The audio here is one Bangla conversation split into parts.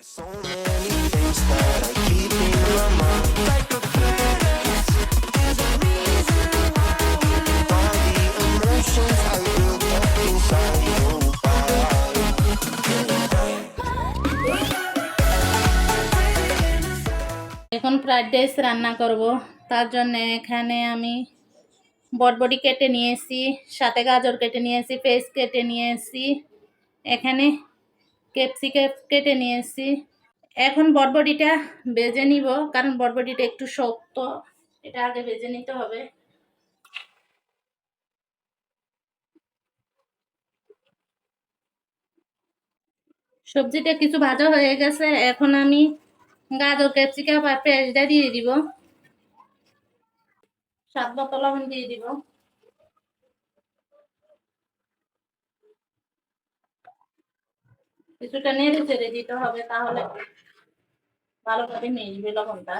এখন ফ্রাইড রাইস রান্না করব। তার জন্য এখানে আমি বটবডি কেটে নিয়েছি, সাথে গাজর কেটে নিয়েছি, পেস্ট কেটে নিয়েছি। এখানে ক্যাপসিকাম কেটে নিয়েছি। এখন বটবডিটা বেজে নিব, কারণ বটবডিটা একটু শক্ত। এটা আগে বেজে নিতে হবে। সবজিটা কিছু ভাজা হয়ে গেছে, এখন আমি গাজর, ক্যাপসিকাম আর পেঁয়াজটা দিয়ে দিব। স্বাদ মতো লবণ দিয়ে দিব। কিছুটা নেড়ে চেড়ে দিতে হবে তাহলে ভালোভাবে মিশবে লবণটা।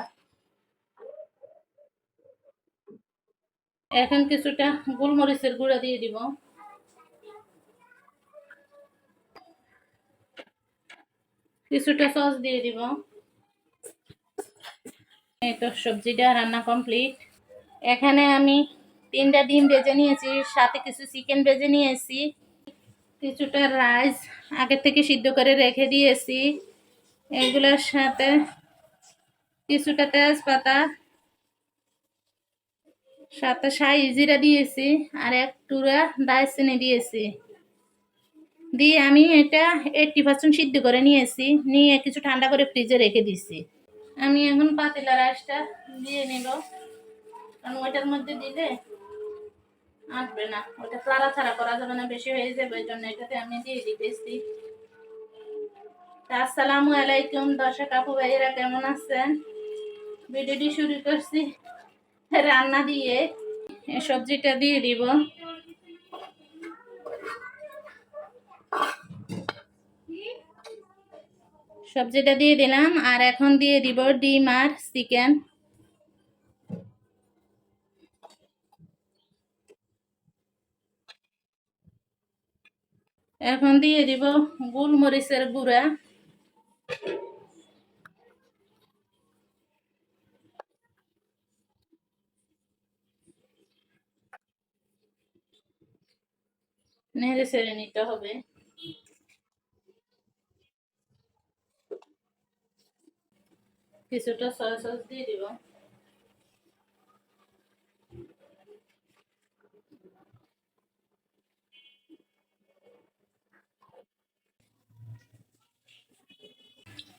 এখন কিছুটা গোলমরিচের গুঁড়া দিয়ে দিব। কিছুটা সস দিয়ে দিব। এই তো সবজিটা রান্না কমপ্লিট। এখানে আমি তিনটা ডিম ভেজে নিয়েছি, সাথে কিছু চিকেন ভেজে নিয়েছি, কিছুটা রাইস আগে থেকে সিদ্ধ করে রেখে দিয়েছি। এগুলোর সাথে কিছুটা তেজপাতা, সাথে সাই জিরা দিয়েছি আর এক টুরা দারচিনি দিয়েছি। দিয়ে আমি এটা এইটটি পার্সেন্ট সিদ্ধ করে নিয়েছি, নিয়ে কিছু ঠান্ডা করে ফ্রিজে রেখে দিছি আমি এখন পাতিলা রাইসটা দিয়ে নিব। কারণ ওইটার মধ্যে দিলে আসবে না। ওটা ছাড়া করা যাবে না, বেশি হয়ে যাবে ওই জন্য এটাতে আমি দিয়ে দিতেছি। আসসালামু আলাইকুম, দর্শক আপু ভাইয়েরা, কেমন আছেন? ভিডিওটি শুরু করছি রান্না দিয়ে, সবজিটা দিয়ে দিব। সবজিটা দিয়ে দিলাম, আর এখন দিয়ে দিব ডিম আর চিকেন। এখন দিয়ে দিব গোলমরিচের গুঁড়া। নেড়ে ছেড়ে নিতে হবে। কিছুটা সয়া সস দিয়ে দিব।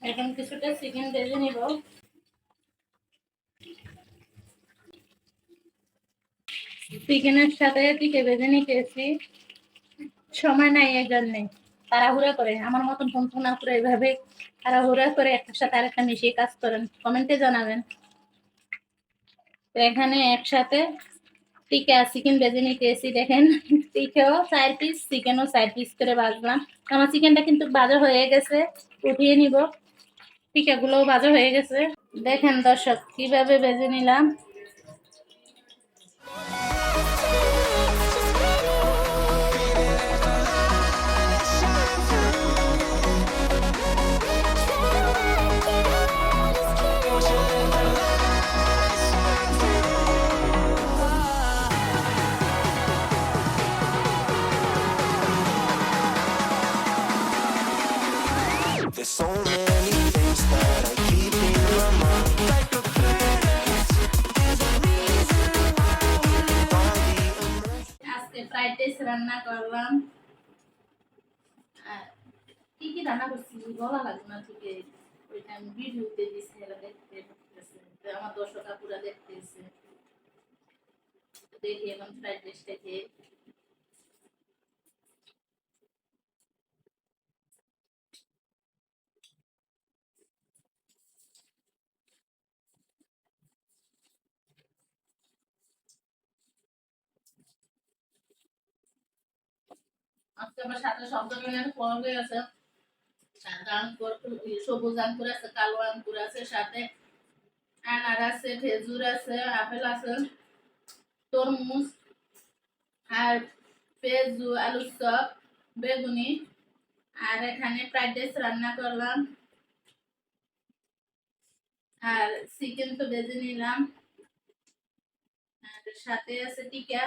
এখন কিছুটা চিকেন ভেজে নিব। চিকেনের সাথে টিকে ভেজে নিতেছি। সময় নাই এই জন্যে। তাড়াহুড়া করে, আমার মতন না করে এভাবে তাড়াহুড়া করে একটার সাথে আরেকটা মিশিয়ে কাজ করেন। কমেন্টে জানাবেন। তো এখানে একসাথে টিকা চিকেন ভেজে নিতেছি, দেখেন। টিকেও চার পিস চিকেনও চার পিস করে ভাজলাম। আমার চিকেনটা কিন্তু ভাজা হয়ে গেছে, উঠিয়ে নিব। টিকাগুলোও ভাজা হয়ে গেছে। দেখেন দর্শক কীভাবে ভেজে নিলাম। So আজকে ফ্রাইড রাইস রান্না করলাম কি কি রান্না করছি বলা লাগবে না ঠিক ওইটা আমি এরা দেখতে আমার দর্শক আপুরা দেখতেছে দেখি এখন ফ্রাইড রাইসটা খেয়ে সবুজ আঙ্কুর আছে, কালো আঙ্কুর আছে, সাথে আনার আছে, খেজুর আছে, আপেল আছে, তরমুজ আর পেঁয়াজু, আলুর চপ, বেগুনি আর এখানে ফ্রাইড রাইস রান্না করলাম। আর চিকেন তো ভেজে নিলাম। আর সাথে আছে টিকা।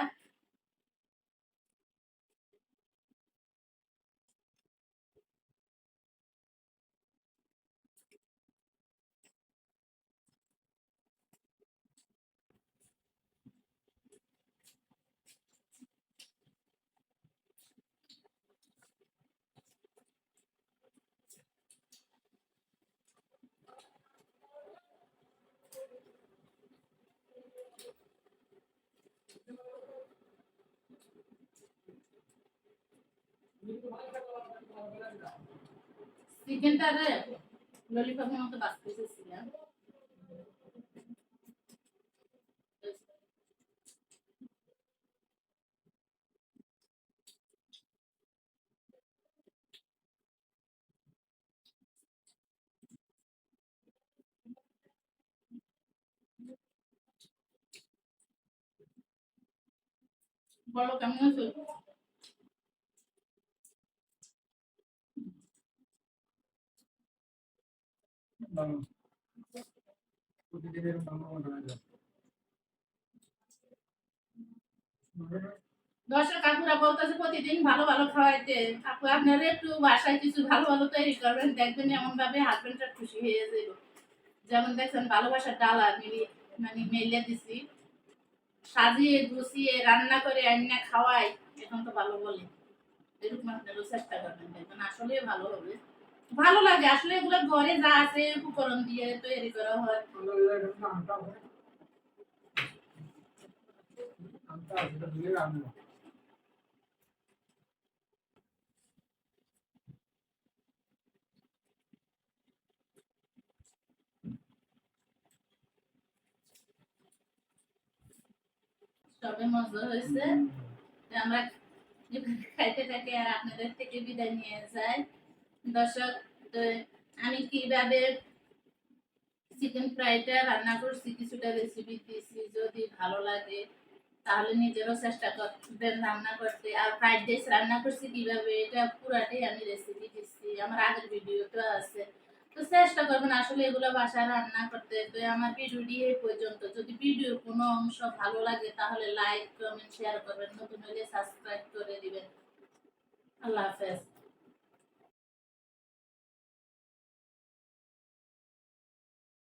চিকেনটা ললিপপের মতো বাঁচতে চেয়েছিলাম বলো কেমন আছো? দর্শক, কাকুরা বলতেছে প্রতিদিন ভালো ভালো খাওয়াইতে। আপু, আপনারা একটু বাসায় কিছু ভালো ভালো তৈরি করবেন, দেখবেন এমন ভাবে হাজবেন্ডটা খুশি হয়ে যাবে। যেমন দেখছেন ভালোবাসার ডালা মিলি মানে মেলে দিছি। সাজিয়ে গুছিয়ে রান্না করে আইনা খাওয়াই, এখন তো ভালো বলে। এরকম আপনারও চেষ্টা করবেন, দেখবেন আসলে ভালো হবে। ভালো লাগে। আসলে এগুলো ঘরে যা আছে উপকরণ দিয়ে তৈরি করা হয়। সবে মজা হয়েছে। আমরা খাইতে থাকি আর আপনাদের থেকে বিদায় নিয়ে যাই। দর্শক আমি কীভাবে চিকেন ফ্রাইটা রান্না করছি, কিছুটা রেসিপি দিয়েছি, যদি ভালো লাগে, তাহলে নিজেরও চেষ্টা করবেন রান্না করতে। আর ফ্রাইড রাইস রান্না করছি কীভাবে, এটা পুরাটাই আমি রেসিপি দিচ্ছি আমার আগের ভিডিও তো আছে। তো চেষ্টা করবেন, আসলে এগুলো বাসায় রান্না করতে। তো আমার ভিডিওটি এই পর্যন্ত। যদি ভিডিওর কোনো অংশ ভালো লাগে, তাহলে লাইক কমেন্ট শেয়ার করবেন। নতুন হলে সাবস্ক্রাইব করে দিবেন। আল্লাহ হাফেজ।